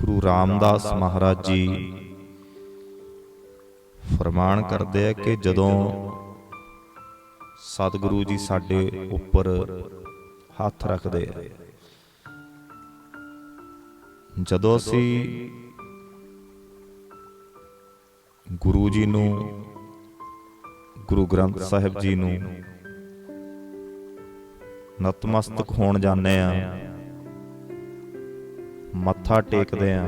ਗੁਰੂ ਰਾਮਦਾਸ ਮਹਾਰਾਜ ਜੀ ਫਰਮਾਨ ਕਰਦੇ ਆ ਕਿ ਜਦੋਂ ਸਤਿਗੁਰੂ ਜੀ ਸਾਡੇ ਉੱਪਰ ਹੱਥ ਰੱਖਦੇ ਆ, ਜਦੋਂ ਅਸੀਂ ਗੁਰੂ ਜੀ ਨੂੰ, ਗੁਰੂ ਗ੍ਰੰਥ ਸਾਹਿਬ ਜੀ ਨੂੰ ਨਤਮਸਤਕ ਹੋਣ ਜਾਂਦੇ ਆ ਮੱਥਾ ਟੇਕਦੇ ਆ।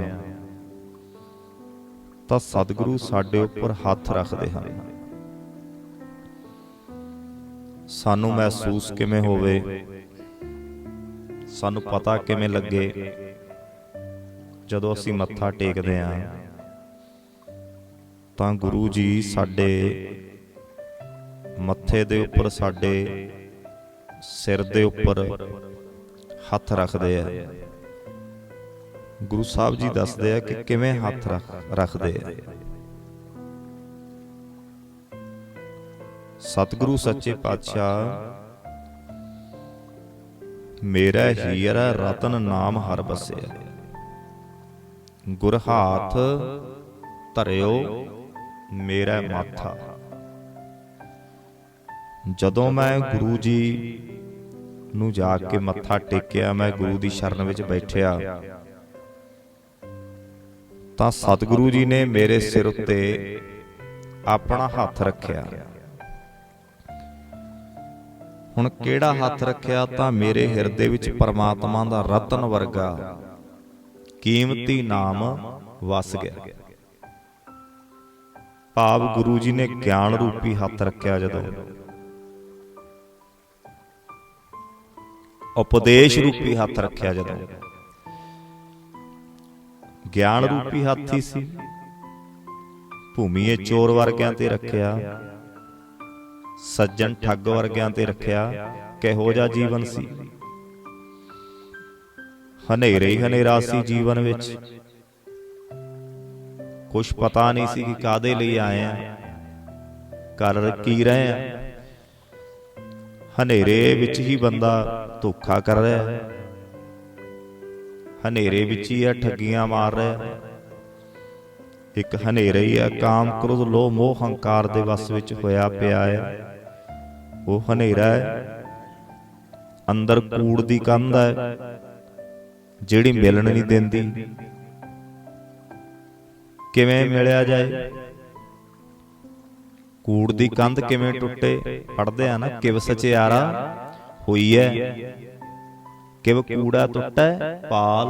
ਤਾਂ ਸਤਿਗੁਰੂ ਸਾਡੇ ਉੱਪਰ ਹੱਥ ਰੱਖਦੇ ਹਨ। ਸਾਨੂੰ ਮਹਿਸੂਸ ਕਿਵੇਂ ਹੋਵੇ? ਸਾਨੂੰ ਪਤਾ ਕਿਵੇਂ ਲੱਗੇ? ਜਦੋਂ ਅਸੀਂ ਮੱਥਾ ਟੇਕਦੇ ਆ, ਤਾਂ ਗੁਰੂ ਜੀ ਸਾਡੇ ਮੱਥੇ ਦੇ ਉੱਪਰ, ਸਾਡੇ ਸਿਰ ਦੇ ਉੱਪਰ ਹੱਥ ਰੱਖਦੇ ਆ। ਗੁਰੂ ਸਾਹਿਬ ਜੀ ਦੱਸਦੇ ਆ ਕਿ ਕਿਵੇਂ ਹੱਥ ਰੱਖ ਰੱਖਦੇ ਆ। ਸਤਿਗੁਰੂ ਸੱਚੇ ਪਾਤਸ਼ਾਹ ਮੇਰਾ ਹੀਰਾ ਰਤਨ ਨਾਮ ਹਰ ਬਸਿਆ ਗੁਰ ਹਾਥ ਧਰਿਓ ਮੇਰਾ ਮਾਥਾ। ਜਦੋਂ ਮੈਂ ਗੁਰੂ ਜੀ ਨੂੰ ਜਾ ਕੇ ਮੱਥਾ ਟੇਕਿਆ ਮੈਂ ਗੁਰੂ ਦੀ ਸ਼ਰਨ ਵਿੱਚ ਬੈਠਿਆ। ਤਾਂ ਸਤਿਗੁਰੂ ਜੀ ਨੇ ਮੇਰੇ ਸਿਰ ਉੱਤੇ ਆਪਣਾ ਹੱਥ ਰੱਖਿਆ। ਹੁਣ ਕਿਹੜਾ ਹੱਥ ਰੱਖਿਆ ਤਾਂ ਮੇਰੇ ਹਿਰਦੇ ਵਿੱਚ ਪਰਮਾਤਮਾ ਦਾ ਰਤਨ ਵਰਗਾ ਕੀਮਤੀ ਨਾਮ ਵਸ ਗਿਆ। ਭਾਵ ਗੁਰੂ ਜੀ ਨੇ ਗਿਆਨ ਰੂਪੀ ਹੱਥ ਰੱਖਿਆ ਜਦੋਂ। ਉਪਦੇਸ਼ ਰੂਪੀ ਹੱਥ ਰੱਖਿਆ ਜਦੋਂ। ਗਿਆਨ ਰੂਪੀ ਹੱਥ ਸੀ। ਭੂਮੀਏ ਚੋਰ ਵਰਗਿਆਂ ਤੇ ਰੱਖਿਆ। ਸੱਜਣ ਠੱਗ ਵਰਗਿਆਂ ਤੇ ਰੱਖਿਆ। ਕਿਹੋ ਜਿਹਾ ਜੀਵਨ ਸੀ। ਹਨੇਰੇ ਹੀ ਹਨੇਰਾ ਸੀ ਜੀਵਨ ਵਿੱਚ। ਕੁਝ ਪਤਾ ਨਹੀਂ ਸੀ ਕਿ ਕਾਦੇ ਲਈ ਆਏ ਆ। ਕਰ ਕੀ ਰਹੇ ਆ। ਹਨੇਰੇ ਵਿੱਚ ਹੀ ਬੰਦਾ ਧੋਖਾ ਕਰ ਰਿਹਾ। ਹੈ ਹਨੇਰੇ ਵਿੱਚ ਹੀ ਆ, ਠੱਗੀਆਂ ਮਾਰ ਰਿਹਾ। ਇੱਕ ਹਨੇਰੇ ਹੀ ਆ, ਕਾਮ, ਕ੍ਰੋਧ, ਲੋਭ, ਮੋਹ, ਹੰਕਾਰ ਦੇ ਵਸ ਵਿੱਚ ਹੋਇਆ ਪਿਆ ਹੈ ਉਹ ਹਨੇਰਾ ਹੈ। ਅੰਦਰ ਕੂੜ ਦੀ ਕੰਧ ਹੈ, ਜਿਹੜੀ ਮਿਲਣ ਨਹੀਂ ਦਿੰਦੀ। ਕਿਵੇਂ ਮਿਲਿਆ ਜਾਏ? ਕੂੜ ਦੀ ਕੰਧ ਕਿਵੇਂ ਟੁੱਟੇ? ਪੜਦੇ ਆ ਨਾ ਕਿਵ ਸਚਿਆਰਾ ਹੋਈ ਹੈ। ਕਿਵ ਕੂੜਾ ਟੁੱਟੈ ਪਾਲ।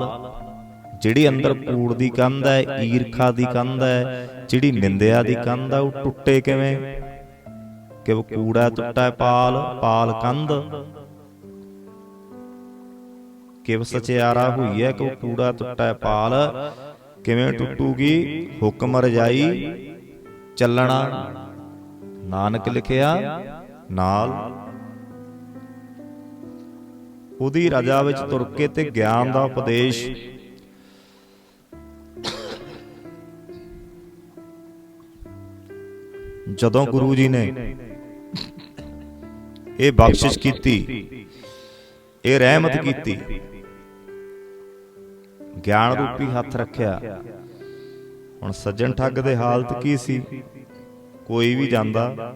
ਜਿਹੜੀ ਅੰਦਰ ਕੂੜ ਦੀ ਕੰਧ ਹੈ ਈਰਖਾ ਦੀ ਕੰਧ ਹੈ ਜਿਹੜੀ ਨਿੰਦਿਆ ਦੀ ਕੰਧ ਹੈ ਉਹ ਟੁੱਟੇ ਕਿਵੇਂ? ਕਿਵ? ਕੂੜਾ ਟੁੱਟੈ ਪਾਲ ਪਾਲ ਕੰਧ। ਕਿਵ ਸਚਿਆਰਾ ਹੋਈ ਹੈ ਕਿ ਕੂੜਾ ਟੁੱਟੈ ਪਾਲ। ਕਿਵੇਂ ਟੁੱਟੂਗੀ? ਹੁਕਮ ਰਜਾਈ ਚੱਲਣਾ। ਨਾਨਕ ਲਿਖਿਆ ਨਾਲ। ਉਹਦੀ ਰਜਾ ਵਿੱਚ ਤੁਰ ਕੇ ਤੇ ਗਿਆਨ ਦਾ ਉਪਦੇਸ਼। ਜਦੋਂ ਗੁਰੂ ਜੀ ਨੇ ਇਹ ਬਖਸ਼ਿਸ਼ ਕੀਤੀ ਇਹ ਰਹਿਮਤ ਕੀਤੀ ਗਿਆਨ ਰੂਪੀ ਹੱਥ ਰੱਖਿਆ। ਹੁਣ ਸੱਜਣ ਠੱਗ ਦੇ ਹਾਲਤ ਕੀ ਸੀ? ਕੋਈ ਵੀ ਜਾਂਦਾ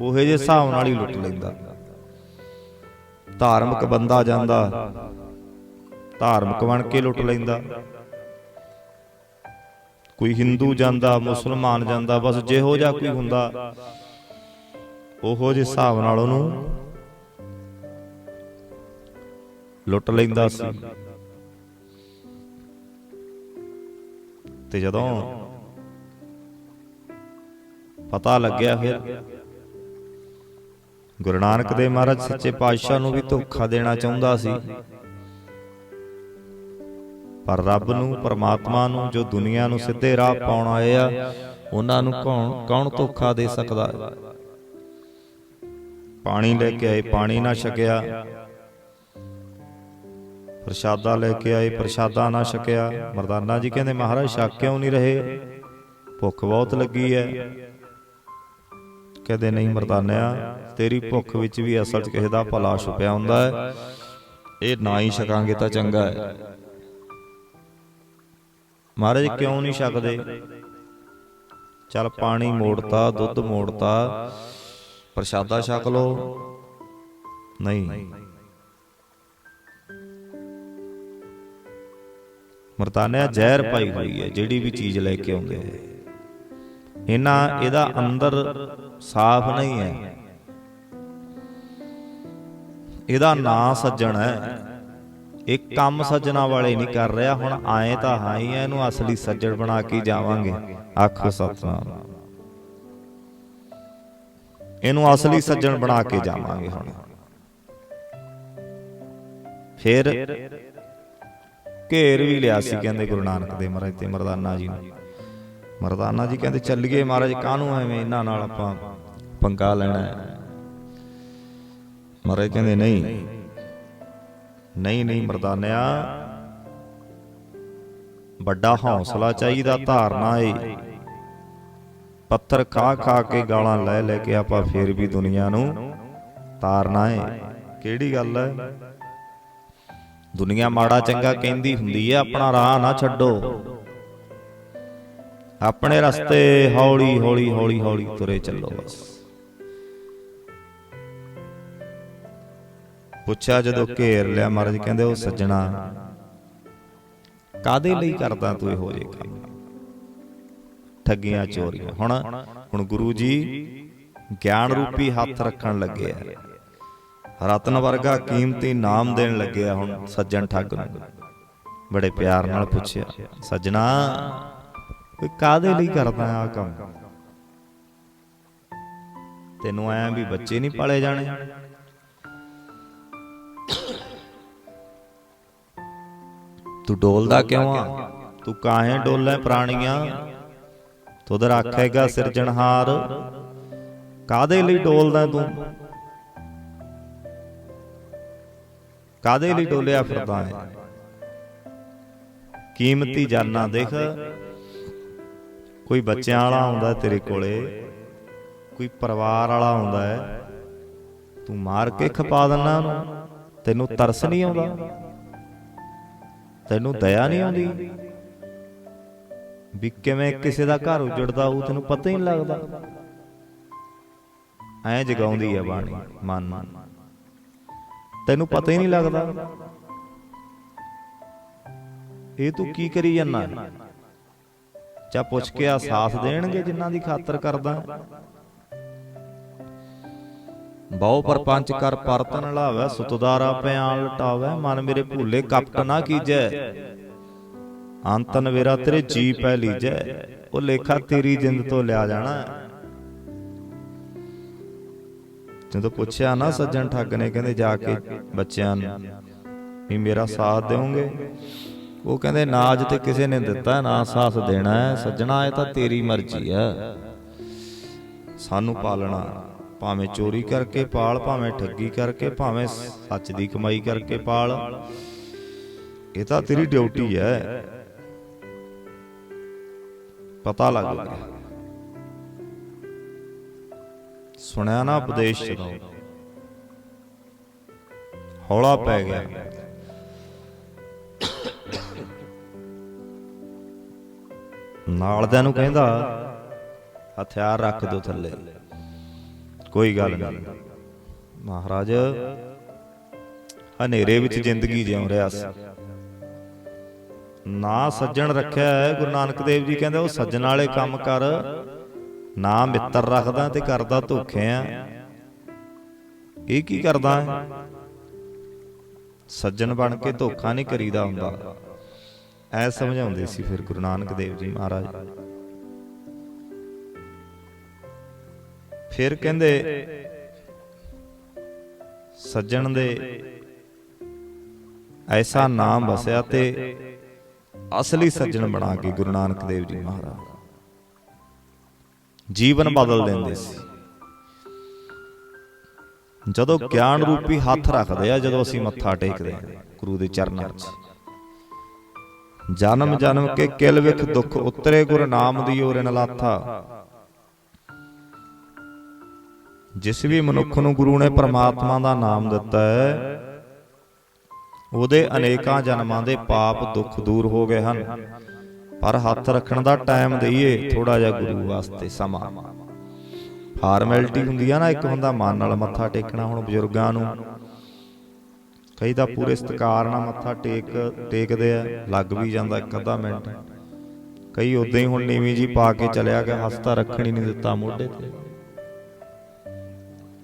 ਉਹੇ ਜੇ ਹਿਸਾਬ ਨਾਲ ਹੀ ਲੁੱਟ ਲੈਂਦਾ। ਧਾਰਮਿਕ ਬੰਦਾ ਜਾਂਦਾ। ਧਾਰਮਿਕ ਬਣ ਕੇ ਲੁੱਟ ਲੈਂਦਾ। ਕੋਈ ਹਿੰਦੂ ਜਾਂਦਾ ਮੁਸਲਮਾਨ ਜਾਂਦਾ ਬਸ ਜਿਹੋ ਜਿਹਾ ਕੋਈ ਹੁੰਦਾ। ਉਹੋ ਜਿਹੇ ਹਿਸਾਬ ਨਾਲ ਉਹਨੂੰ ਲੁੱਟ ਲੈਂਦਾ ਸੀ। ਤੇ ਜਦੋਂ ਪਤਾ ਲੱਗਿਆ ਫਿਰ ਗੁਰੂ ਨਾਨਕ ਦੇਵ ਮਹਾਰਾਜ ਸੱਚੇ ਪਾਤਸ਼ਾਹ ਨੂੰ ਵੀ ਧੋਖਾ ਦੇਣਾ ਚਾਹੁੰਦਾ ਸੀ। ਪਰ ਰੱਬ ਨੂੰ, ਪਰਮਾਤਮਾ ਨੂੰ, ਜੋ ਦੁਨੀਆ ਨੂੰ ਸਿੱਧੇ ਰਾਹ ਪਾਉਣ ਆਏ ਆ, ਉਹਨਾਂ ਨੂੰ ਕੌਣ ਕੌਣ ਧੋਖਾ ਦੇ ਸਕਦਾ? ਹੈ ਪਾਣੀ ਲੈ ਕੇ ਆਏ, ਪਾਣੀ ਨਾ ਛਕਿਆ। ਪ੍ਰਸ਼ਾਦਾ ਲੈ ਕੇ ਆਏ, ਪ੍ਰਸ਼ਾਦਾ ਨਾ ਛਕਿਆ। ਮਰਦਾਨਾ ਜੀ ਕਹਿੰਦੇ, ਮਹਾਰਾਜ ਛਕ ਕਿਉਂ ਨਹੀਂ ਰਹੇ? ਭੁੱਖ ਬਹੁਤ ਲੱਗੀ ਹੈ। ਕਹਿੰਦੇ, ਨਹੀਂ ਮਰਦਾਨਿਆ ਤੇਰੀ ਭੁੱਖ ਵਿੱਚ ਵੀ ਅਸਲ 'ਚ ਕਿਸੇ ਦਾ ਭਲਾ ਛੁਪਿਆ ਹੁੰਦਾ ਹੈ। ਇਹ ਨਾ ਹੀ ਛਕਾਂਗੇ ਤਾਂ ਚੰਗਾ ਹੈ। ਮਹਾਰਾਜ, ਕਿਉਂ ਨਹੀਂ ਛਕਦੇ? ਚੱਲ ਪਾਣੀ ਮੋੜਤਾ, ਦੁੱਧ ਮੋੜਤਾ, ਪ੍ਰਸ਼ਾਦਾ ਛਕ ਲੋ ਨਹੀਂ। ਮਰਤਾਨਿਆ ਜ਼ਹਿਰ ਪਾਈ ਹੋਈ ਹੈ, ਜਿਹੜੀ ਵੀ ਚੀਜ਼ ਲੈ ਕੇ ਆਉਂਦੇ ਹੈ ਇਹਨਾਂ, ਇਹਦਾ ਅੰਦਰ ਸਾਫ਼ ਨਹੀਂ ਹੈ। ਇਹਦਾ ਨਾਂ ਸੱਜਣ ਹੈ। ਇਹ ਕੰਮ ਸੱਜਣਾ ਵਾਲੇ ਨਹੀਂ ਕਰ ਰਿਹਾ, ਹੁਣ ਆਏ ਤਾਂ ਹਾਂ ਹੀ ਐ ਇਹਨੂੰ ਅਸਲੀ ਸੱਜਣ ਬਣਾ ਕੇ ਜਾਵਾਂਗੇ। ਆਖੋ ਸਤਨਾਮ ਇਹਨੂੰ ਅਸਲੀ ਸੱਜਣ ਬਣਾ ਕੇ ਜਾਵਾਂਗੇ ਹੁਣ। ਫਿਰ ਘੇਰ ਵੀ ਲਿਆ ਸੀ ਕਹਿੰਦੇ ਗੁਰੂ ਨਾਨਕ ਦੇ ਮਹਾਰਾਜ ਤੇ ਮਰਦਾਨਾ ਜੀ ਨੂੰ। ਮਰਦਾਨਾ ਜੀ ਕਹਿੰਦੇ, ਚੱਲੀਏ ਮਹਾਰਾਜ, ਕਾਹਨੂੰ ਐਵੇਂ ਇਹਨਾਂ ਨਾਲ ਆਪਾਂ ਪੰਗਾ ਲੈਣਾ ਹੈ? ਮਹਾਰਾਜ ਕਹਿੰਦੇ ਨਹੀਂ। ਨਹੀਂ। ਨਹੀਂ ਮਰਦਾਨਿਆ। ਵੱਡਾ ਹੌਸਲਾ ਚਾਹੀਦਾ ਧਾਰਨਾ ਏ। ਪੱਥਰ ਖਾ ਖਾ ਕੇ ਗਾਲਾਂ ਲੈ ਲੈ ਕੇ ਆਪਾਂ ਫੇਰ ਵੀ ਦੁਨੀਆ ਨੂੰ ਤਾਰਨਾ ਏ। ਕਿਹੜੀ ਗੱਲ ਹੈ ਦੁਨੀਆ ਮਾੜਾ ਚੰਗਾ ਕਹਿੰਦੀ ਹੁੰਦੀ ਹੈ ਆਪਣਾ ਰਾਹ ਨਾ ਛੱਡੋ। ਆਪਣੇ ਰਸਤੇ ਹੌਲੀ ਹੌਲੀ ਹੌਲੀ ਹੌਲੀ ਤੁਰੇ ਚੱਲੋ ਬਸ। ਪੁੱਛਿਆ ਜਦੋਂ ਘੇਰ ਲਿਆ ਮਹਾਰਾਜ ਕਹਿੰਦੇ ਉਹ ਸੱਜਣਾ। ਕਾਦੇ ਲਈ ਕਰਦਾ ਤੂੰ ਇਹੋ ਜਿਹੇ ਕੰਮ? ਠੱਗੀਆਂ ਚੋਰੀਆਂ। ਹੁਣ ਹੁਣ ਗੁਰੂ ਜੀ ਗਿਆਨ ਰੂਪੀ ਹੱਥ ਰੱਖਣ ਲੱਗੇ ਆ। ਰਤਨ ਵਰਗਾ ਕੀਮਤੀ ਨਾਮ ਦੇਣ ਲੱਗੇ ਆ ਹੁਣ ਸੱਜਣ ਠੱਗ ਨੂੰ। ਬੜੇ ਪਿਆਰ ਨਾਲ ਪੁੱਛਿਆ। ਸੱਜਣਾ ਓਏ ਕਾਦੇ ਲਈ ਕਰਦਾ ਆ ਕੰਮ? ਤੈਨੂੰ ਐ ਵੀ ਬੱਚੇ ਨਹੀਂ ਪਾਲੇ ਜਾਣੇ। ਤੂੰ ਡੋਲਦਾ ਕਿਉਂ ਆ? ਤੂੰ ਕਾਹੇ ਡੋਲੇ ਪ੍ਰਾਣੀਆਂ? ਤੁਧ ਰੱਖੇਗਾ ਸਿਰਜਣਹਾਰ। ਕਾਦੇ ਲਈ ਡੋਲਦਾ ਤੂੰ? ਕਾਦੇ ਲਈ ਡੋਲਿਆ ਫਿਰਦਾ ਹੈ ਕੀਮਤੀ ਜਾਨਾਂ ਦੇਖ। ਕੋਈ ਬੱਚਿਆਂ ਵਾਲਾ ਆਉਂਦਾ ਤੇਰੇ ਕੋਲੇ। ਕੋਈ ਪਰਿਵਾਰ ਵਾਲਾ ਆਉਂਦਾ ਹੈ। ਤੂੰ ਮਾਰ ਕੇ ਖਪਾ ਦਿੰਨਾ ਉਹਨੂੰ। ਤੈਨੂੰ ਤਰਸ ਨਹੀਂ ਆਉਂਦਾ। ਤੈਨੂੰ ਦਇਆ ਨਹੀਂ ਆਉਂਦੀ? ਵੀ ਕਿਵੇਂ ਕਿਸੇ ਦਾ ਘਰ ਉਜੜਦਾ ਉਹ ਤੈਨੂੰ ਪਤਾ ਹੀ ਨਹੀਂ ਲੱਗਦਾ। ਐ ਜਗਾਉਂਦੀ ਹੈ ਬਾਣੀ ਮਨ। ਮਨ। ਤੈਨੂੰ ਪਤਾ ਹੀ ਨਹੀਂ ਲੱਗਦਾ। ਇਹ ਤੂੰ ਕੀ ਕਰੀ ਜਾਂਦਾ? ਚਾ ਪੁੱਛ ਕੇ ਆ ਸਾਥ ਦੇਣਗੇ ਜਿਨ੍ਹਾਂ ਦੀ ਖਾਤਰ ਕਰਦਾ? ਬਹੁ ਪਰਪੰਚ ਕਰ ਪਰਤਨ ਲਾਵੇ ਸੁਤਦਾਰਾ ਪਿਆਲ ਲਟਾਵੇ ਮਨ ਮੇਰੇ ਭੂਲੇ ਕਪਟ ਨਾ ਕੀਜੈ। ਅੰਤਨ ਵੇਰਾ ਤੇਰੇ ਜੀ ਪੈ ਲੀਜੈ ਉਹ ਲੇਖਾ ਤੇਰੀ ਜਿੰਦ ਤੋਂ ਲਿਆ ਜਾਣਾ। ਜਦੋਂ ਪੁੱਛਿਆ ਨਾ ਸੱਜਣ ਠੱਗ ਨੇ ਕਹਿੰਦੇ ਜਾ ਕੇ ਬੱਚਿਆਂ ਨੂੰ ਵੀ ਮੇਰਾ ਸਾਥ ਦੇਵੋਗੇ। ਉਹ ਕਹਿੰਦੇ ਨਾ ਅੱਜ ਤੇ ਕਿਸੇ ਨੇ ਦਿੱਤਾ ਨਾ ਸਾਥ ਦੇਣਾ ਹੈ ਸੱਜਣਾ ਇਹ ਤਾਂ ਤੇਰੀ ਮਰਜ਼ੀ ਹੈ। ਸਾਨੂੰ ਪਾਲਣਾ। ਭਾਵੇਂ ਚੋਰੀ ਕਰਕੇ ਪਾਲ, ਭਾਵੇਂ ਠੱਗੀ ਕਰਕੇ, ਭਾਵੇਂ ਸੱਚ ਦੀ ਕਮਾਈ ਕਰਕੇ ਪਾਲ। ਇਹ ਤਾਂ ਤੇਰੀ ਡਿਊਟੀ ਹੈ। ਪਤਾ ਲੱਗ ਗਿਆ। ਸੁਣਿਆ ਨਾ ਉਪਦੇਸ਼ ਜਦੋਂ। ਹੌਲਾ ਪੈ ਗਿਆ। ਨਾਲਦਿਆਂ ਨੂੰ ਕਹਿੰਦਾ, ਹਥਿਆਰ ਰੱਖ ਦਿਓ ਥੱਲੇ। ਕੋਈ ਗੱਲ ਨਹੀਂ। ਮਹਾਰਾਜ ਹਨੇਰੇ ਵਿੱਚ ਜ਼ਿੰਦਗੀ ਜਿਉ ਰਿਹਾ ਸੀ। ਨਾ ਸੱਜਣ ਰੱਖਿਆ ਹੈ ਗੁਰੂ ਨਾਨਕ ਦੇਵ ਜੀ ਕਹਿੰਦੇ ਉਹ ਸੱਜਣ ਵਾਲੇ ਕੰਮ ਕਰ ਨਾ ਮਿੱਤਰ ਰੱਖਦਾ ਤੇ ਕਰਦਾ ਧੋਖੇ ਆ। ਇਹ ਕੀ ਕਰਦਾ ਸੱਜਣ ਬਣ ਕੇ ਧੋਖਾ ਨਹੀਂ ਕਰੀਦਾ ਹੁੰਦਾ। ਐ ਸਮਝਾਉਂਦੇ ਸੀ ਫਿਰ ਗੁਰੂ ਨਾਨਕ ਦੇਵ ਜੀ ਮਹਾਰਾਜ। ਫਿਰ ਕਹਿੰਦੇ ਸੱਜਣ ਦੇ ਐਸਾ ਨਾਮ ਵਸਿਆ ਤੇ ਅਸਲੀ ਸੱਜਣ ਬਣਾ ਕੇ ਗੁਰੂ ਨਾਨਕ ਦੇਵ ਜੀ ਮਹਾਰਾਜ ਜੀਵਨ ਬਦਲ ਦਿੰਦੇ ਸੀ। ਜਦੋਂ ਗਿਆਨ ਰੂਪੀ ਹੱਥ ਰੱਖਦੇ ਆ ਜਦੋਂ ਅਸੀਂ ਮੱਥਾ ਟੇਕਦੇ ਆ ਗੁਰੂ ਦੇ ਚਰਨਾਂ 'ਚ। ਜਨਮ ਜਨਮ ਕੇ ਕਿਲ ਵਿਖ ਦੁੱਖ ਉਤਰੇ ਗੁਰ ਨਾਮ ਦੀ ਓਰ ਨਲਾਥਾ ਜਿਸ ਵੀ ਮਨੁੱਖ ਨੂੰ ਗੁਰੂ ਨੇ ਪਰਮਾਤਮਾ ਦਾ ਨਾਮ ਦਿੱਤਾ ਹੈ, ਉਹਦੇ ਅਨੇਕਾਂ ਜਨਮਾਂ ਦੇ ਪਾਪ ਦੁੱਖ ਦੂਰ ਹੋ ਗਏ ਹਨ। ਪਰ ਹੱਥ ਰੱਖਣ ਦਾ ਟਾਈਮ ਦਈਏ ਥੋੜਾ ਜਿਹਾ ਗੁਰੂ ਵਾਸਤੇ ਸਮਾਂ। ਫਾਰਮੈਲਿਟੀ ਹੁੰਦੀ ਆ ਨਾ, ਇੱਕ ਹੁੰਦਾ ਮਨ ਨਾਲ ਮੱਥਾ ਟੇਕਣਾ ਹੁਣ ਬਜ਼ੁਰਗਾਂ ਨੂੰ। ਕਈ ਤਾਂ ਪੂਰੇ ਸਤਿਕਾਰ ਨਾਲ ਮੱਥਾ ਟੇਕ, ਟੇਕਦੇ ਆ, ਲੱਗ ਵੀ ਜਾਂਦਾ ਇੱਕ ਅੱਧਾ ਮਿੰਟ। ਕਈ ਉਦਾਂ ਹੀ ਹੁਣ ਨੀਵੀਂ ਜੀ ਪਾ ਕੇ ਚਲਿਆ ਗਿਆ ਹਸਤਾ ਰੱਖਣ ਹੀ ਨਹੀਂ ਦਿੱਤਾ ਮੋਢੇ ਤੇ।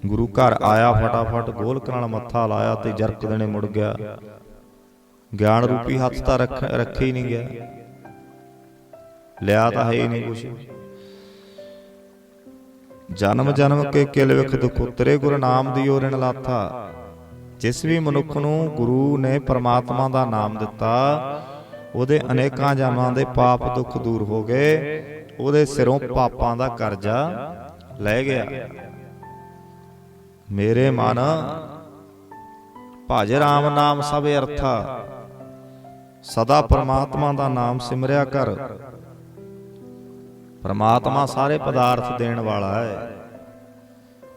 ਗੁਰੂ ਘਰ ਆਇਆ ਫਟਾਫਟ, ਗੋਲਕ ਨਾਲ ਮੱਥਾ ਲਾਇਆ ਤੇ ਜਰਕ ਦੇਣੇ ਮੁੜ ਗਿਆ। ਗਿਆਨ ਰੂਪੀ ਹੱਥ ਤਾਂ ਰੱਖ, ਰੱਖੇ ਹੀ ਨਹੀਂ ਗਿਆ। ਲਿਆ ਤਾਂ ਹੈ ਨਹੀਂ ਕੁਛ। ਜਨਮ ਜਨਮ ਕੇ ਕਿਲ ਵਿਖ ਦੁਖ ਉਤਰੇ, ਗੁਰੂ ਨਾਮ ਦਿਓ ਰਿਣ ਲਾਥਾ। ਜਿਸ ਵੀ ਮਨੁੱਖ ਨੂੰ ਗੁਰੂ ਨੇ ਪਰਮਾਤਮਾ ਦਾ ਨਾਮ ਦਿੱਤਾ, ਉਹਦੇ ਅਨੇਕਾਂ ਜਨਮਾਂ ਦੇ ਪਾਪ ਦੁੱਖ ਦੂਰ ਹੋ ਗਏ, ਉਹਦੇ ਸਿਰੋਂ ਪਾਪਾਂ ਦਾ ਕਰਜ਼ਾ ਲੈ ਗਿਆ। ਮੇਰੇ ਮਨ, ਭਜ ਰਾਮ ਨਾਮ ਸਭ ਅਰਥਾ। ਸਦਾ ਪਰਮਾਤਮਾ ਦਾ ਨਾਮ ਸਿਮਰਿਆ ਕਰ। ਪਰਮਾਤਮਾ ਸਾਰੇ ਪਦਾਰਥ ਦੇਣ ਵਾਲਾ ਹੈ।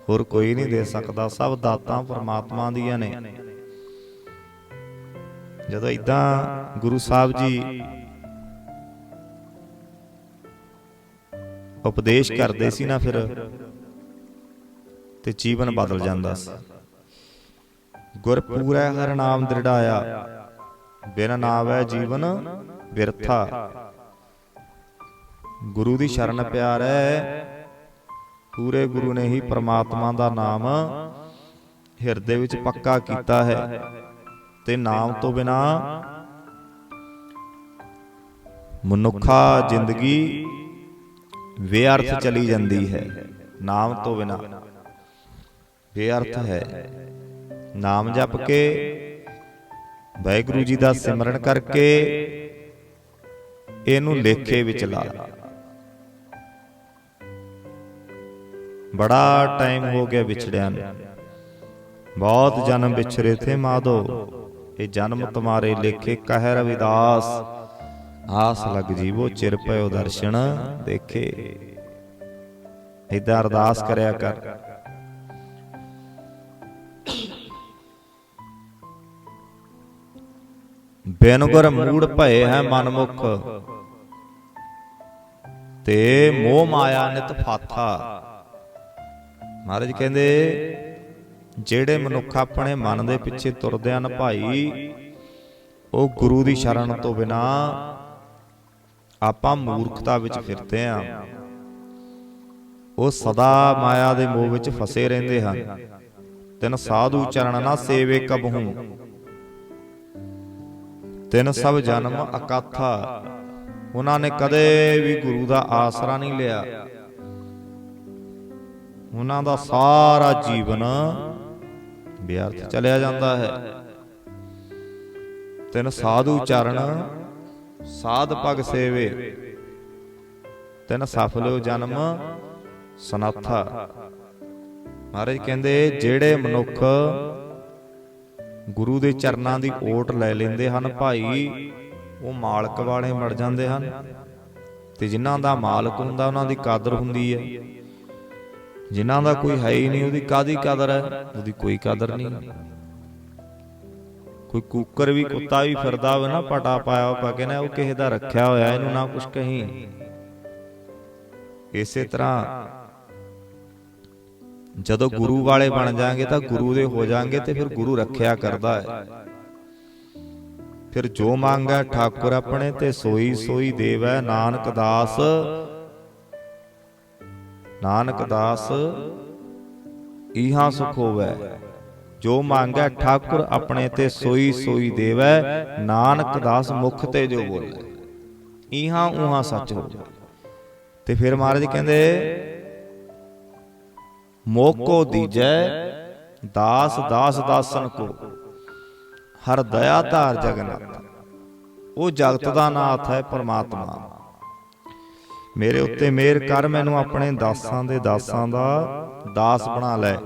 ਹੋਰ ਕੋਈ ਨਹੀਂ ਦੇ ਸਕਦਾ, ਸਭ ਦਾਤਾਂ ਪਰਮਾਤਮਾ ਦੀਆਂ ਨੇ। ਜਦੋਂ ਇਦਾਂ ਗੁਰੂ ਸਾਹਿਬ ਜੀ ਉਪਦੇਸ਼ ਕਰਦੇ ਸੀ ਨਾ ਫਿਰ ਤੇ ਜੀਵਨ ਬਦਲ ਜਾਂਦਾ ਸੀ। ਗੁਰ ਪੂਰੈ ਹਰ ਨਾਮ ਦ੍ਰਿੜਾਇਆ। ਬਿਨ ਨਾਵੈ ਜੀਵਨ ਵਿਰਥਾ। ਗੁਰੂ ਦੀ ਸ਼ਰਨ ਪਿਆਰ। ਹੈ ਪੂਰੇ ਗੁਰੂ ਨੇ ਹੀ ਪ੍ਰਮਾਤਮਾ ਦਾ ਨਾਮ ਹਿਰਦੇ ਵਿੱਚ ਪੱਕਾ ਕੀਤਾ ਹੈ। ਤੇ ਨਾਮ ਤੋਂ ਬਿਨਾ ਮਨੁੱਖਾ ਜ਼ਿੰਦਗੀ ਬੇਅਰਥ ਚਲੀ ਜਾਂਦੀ ਹੈ। ਨਾਮ ਤੋਂ ਬਿਨਾ। ਬੇਅਰਥ ਹੈ ਨਾਮ ਜਪ ਕੇ ਵਾਹਿਗੁਰੂ ਜੀ ਦਾ ਸਿਮਰਨ ਕਰਕੇ ਇਹਨੂੰ ਲੇਖੇ ਵਿੱਚ ਲਾ ਬੜਾ ਟਾਈਮ ਹੋ ਗਿਆ ਵਿਛੜਿਆਂ ਨੂੰ। ਬਹੁਤ ਜਨਮ ਵਿਛਰੇ ਥੇ ਮਾਧੋ। ਇਹ ਜਨਮ ਤੁਮਾਰੇ ਲੇਖੇ ਕਹਿ ਰਵਿਦਾਸ ਆਸ ਲਗ ਜੀਵੋ ਚਿਰ ਪਇਓ ਦਰਸ਼ਨ ਦੇਖੇ। ਇਦਾਂ ਅਰਦਾਸ ਕਰਿਆ ਕਰ। ਬਿਨ ਗੁਰ ਮੂੜ ਭਏ ਹੈ ਮਨਮੁਖ। ਤੇ ਮੋਹ ਮਾਇਆ ਨਿਤ ਫਾਥਾ। ਮਹਾਰਾਜ ਕਹਿੰਦੇ, ਜਿਹੜੇ ਮਨੁੱਖ ਆਪਣੇ ਮਨ ਦੇ ਪਿੱਛੇ ਤੁਰਦੇ ਹਨ ਭਾਈ, ਉਹ ਗੁਰੂ ਦੀ ਸ਼ਰਨ ਤੋਂ ਬਿਨਾ ਆਪਾਂ ਮੂਰਖਤਾ ਵਿੱਚ ਫਿਰਦੇ ਆਂ ਉਹ ਸਦਾ ਮਾਇਆ ਦੇ ਮੋਹ ਵਿੱਚ ਫਸੇ ਰਹਿੰਦੇ ਹਨ। ਤਿੰਨ ਸਾਧੂ ਚਰਨ ਨਾ ਸੇਵੇ ਕਬਹੂ ਤਿਨ ਸਭ ਜਨਮ ਅਕਾਥਾ। ਉਹਨਾਂ ਨੇ ਕਦੇ ਵੀ ਗੁਰੂ ਦਾ ਆਸਰਾ ਨਹੀਂ ਲਿਆ। ਉਹਨਾਂ ਦਾ ਸਾਰਾ ਜੀਵਨ ਵਿਅਰਥ ਚਲਿਆ ਜਾਂਦਾ ਹੈ। ਤਿਨ ਸਾਧੂ ਚਰਨ ਸਾਧ ਪਗ ਸੇਵੇ। ਤਿਨ ਸਫਲਿਓ ਜਨਮ ਸਨਾਥਾ। ਮਹਾਰਾਜ ਕਹਿੰਦੇ ਜਿਹੜੇ ਮਨੁੱਖ ਗੁਰੂ ਦੇ ਚਰਨਾਂ ਦੀ ਓਟ ਲੈ ਲੈਂਦੇ ਹਨ ਭਾਈ। ਉਹ ਮਾਲਕ ਵਾਲੇ ਮੜ ਜਾਂਦੇ ਹਨ ਤੇ ਜਿਨ੍ਹਾਂ ਦਾ ਮਾਲਕ ਹੁੰਦਾ, ਉਹਨਾਂ ਦੀ ਕਦਰ ਹੁੰਦੀ ਹੈ। ਜਿਨ੍ਹਾਂ ਦਾ ਕੋਈ ਹੈ ਹੀ ਨਹੀਂ, ਉਹਦੀ ਕਾਦੀ ਕਦਰ ਹੈ? ਉਹਦੀ ਕੋਈ ਕਦਰ ਨਹੀਂ। ਕੋਈ ਕੁੱਕਰ ਵੀ, ਕੁੱਤਾ ਵੀ ਫਿਰਦਾ ਹੋਵੇ ਨਾ, ਪਟਾ ਪਾਇਆ ਹੋਇਆ ਪਾ ਕੇ ਨਾ, ਉਹ ਕਿਸੇ ਦਾ ਰੱਖਿਆ ਹੋਇਆ, ਇਹਨੂੰ ਨਾ ਕੁਛ ਕਹੀਂ। ਇਸੇ ਤਰ੍ਹਾਂ ਜਦੋਂ ਗੁਰੂ ਵਾਲੇ ਬਣ ਜਾਾਂਗੇ ਤਾਂ ਗੁਰੂ ਦੇ ਹੋ ਜਾਾਂਗੇ ਤੇ ਫਿਰ ਗੁਰੂ ਰੱਖਿਆ ਕਰਦਾ ਹੈ। ਫਿਰ ਜੋ ਮੰਗੈ ਠਾਕੁਰ ਆਪਣੇ ਤੇ ਸੋਈ ਸੋਈ ਦੇਵੈ ਨਾਨਕ ਦਾਸ। ਨਾਨਕ ਦਾਸ ਈਹਾ ਸੁਖ ਹੋਵੈ ਜੋ ਮੰਗੈ ਠਾਕੁਰ ਆਪਣੇ ਤੇ ਸੋਈ ਸੋਈ ਦੇਵੈ ਨਾਨਕ ਦਾਸ ਮੁਖ ਤੇ ਜੋ ਬੋਲੇ ਈਹਾ ਉਹਾ ਸੱਚ ਹੋ ਤੇ ਫਿਰ ਮਹਾਰਾਜ ਕਹਿੰਦੇ ਮੋਕੋ ਦੀਜੈ ਦਾਸ ਦਾਸ ਦਾਸਨ ਕੋ। ਹਰ ਦਇਆ ਧਾਰ ਜਗਨਨਾਥ। ਉਹ ਜਗਤ ਦਾ ਨਾਥ ਹੈ ਪਰਮਾਤਮਾ। ਮੇਰੇ ਉੱਤੇ ਮਿਹਰ ਕਰ ਮੈਨੂੰ ਆਪਣੇ ਦਾਸਾਂ ਦੇ ਦਾਸਾਂ ਦਾ ਦਾਸ ਬਣਾ ਲੈ।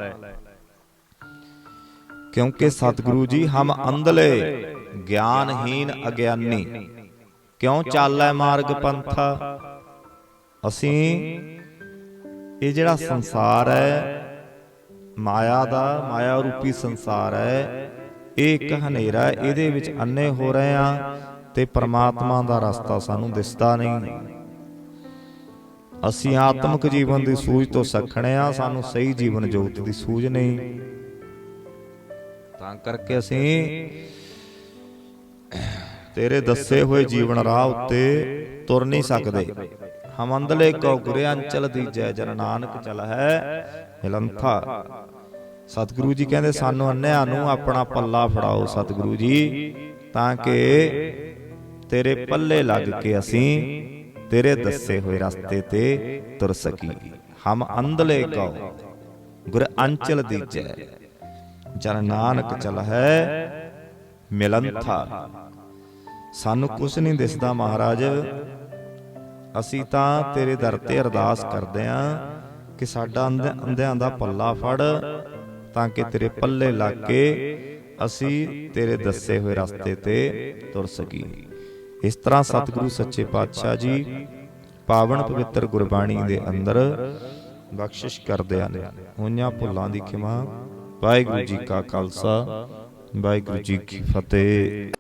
ਕਿਉਂਕਿ ਸਤਿਗੁਰੂ ਜੀ ਹਮ ਅੰਧਲੇ ਗਿਆਨਹੀਨ ਅਗਿਆਨੀ। ਕਿਉਂ ਚਾਲੈ ਮਾਰਗ ਪੰਥਾ? ਅਸੀਂ ਇਹ ਜਿਹੜਾ ਸੰਸਾਰ ਹੈ, ਮਾਇਆ ਦਾ, ਮਾਇਆ ਰੂਪੀ ਸੰਸਾਰ ਹੈ, ਇਹ ਇੱਕ ਹਨੇਰਾ ਇਹਦੇ ਵਿੱਚ ਅੰਨੇ ਹੋ ਰਹੇ ਆ ਤੇ ਪ੍ਰਮਾਤਮਾ ਦਾ ਰਸਤਾ ਸਾਨੂੰ ਦਿਸਦਾ ਨਹੀਂ। ਅਸੀਂ ਆਤਮਿਕ ਜੀਵਨ ਦੀ ਸੂਝ ਤੋਂ ਸਖਣੇ ਆ ਸਾਨੂੰ ਸਹੀ ਜੀਵਨ ਜੋਤ ਦੀ ਸੂਝ ਨਹੀਂ। ਤਾਂ ਕਰਕੇ ਅਸੀਂ ਤੇਰੇ ਦੱਸੇ ਹੋਏ ਜੀਵਨ ਰਾਹ ਉੱਤੇ ਤੁਰ ਨਹੀਂ ਸਕਦੇ। ਹਮ ਅੰਦਲੇ ਕੋ ਗੁਰੇ ਅੰਚਲ ਦੀਜੈ, ਜਨ ਨਾਨਕ ਚਲ ਹੈ ਹਿਲੰਥਾ ਸਤਿਗੁਰੂ ਜੀ ਕਹਿੰਦੇ, ਸਾਨੂੰ ਅੰਨਿਆਂ ਨੂੰ ਆਪਣਾ ਪੱਲਾ ਫੜਾਓ ਸਤਿਗੁਰੂ ਜੀ, ਤਾਂ ਕਿ ਤੇਰੇ ਪੱਲੇ ਲੱਗ ਕੇ ਅਸੀਂ ਤੇਰੇ ਦੱਸੇ ਹੋਏ ਰਸਤੇ ਤੇ ਤੁਰ ਸਕੀ ਹਮ ਅੰਧਲੇ ਕੋ ਗੁਰ ਅੰਚਲ ਦੀ ਜੈ ਜਨ ਨਾਨਕ ਚਲ ਹੈ ਮਿਲੰਥਾ ਸਾਨੂੰ ਕੁਝ ਨਹੀਂ ਦਿਸਦਾ ਮਹਾਰਾਜ ਅਸੀਂ ਤਾਂ ਤੇਰੇ ਦਰ ਤੇ ਅਰਦਾਸ ਕਰਦੇ ਆਂ ਕਿ ਸਾਡਾ ਅੰਧਿਆਂ ਦਾ ਪੱਲਾ ਫੜ, ਤਾਂ ਕਿ ਤੇਰੇ ਪੱਲੇ ਲੱਗ ਕੇ ਅਸੀਂ ਤੇਰੇ ਦੱਸੇ ਹੋਏ ਰਸਤੇ ਤੇ ਤੁਰ ਸਕੀਏ। ਇਸ ਤਰ੍ਹਾਂ ਸਤਿਗੁਰੂ ਸੱਚੇ ਪਾਤਸ਼ਾਹ ਜੀ ਪਾਵਨ ਪਵਿੱਤਰ ਗੁਰਬਾਣੀ ਦੇ ਅੰਦਰ ਬਖਸ਼ਿਸ਼ ਕਰਦੇ ਹਨ। ਹੋਈਆਂ ਭੁੱਲਾਂ ਦੀ ਖਿਮਾ। ਵਾਹਿਗੁਰੂ ਜੀ ਕਾ ਖਾਲਸਾ, ਵਾਹਿਗੁਰੂ ਜੀ ਕੀ ਫਤਿਹ।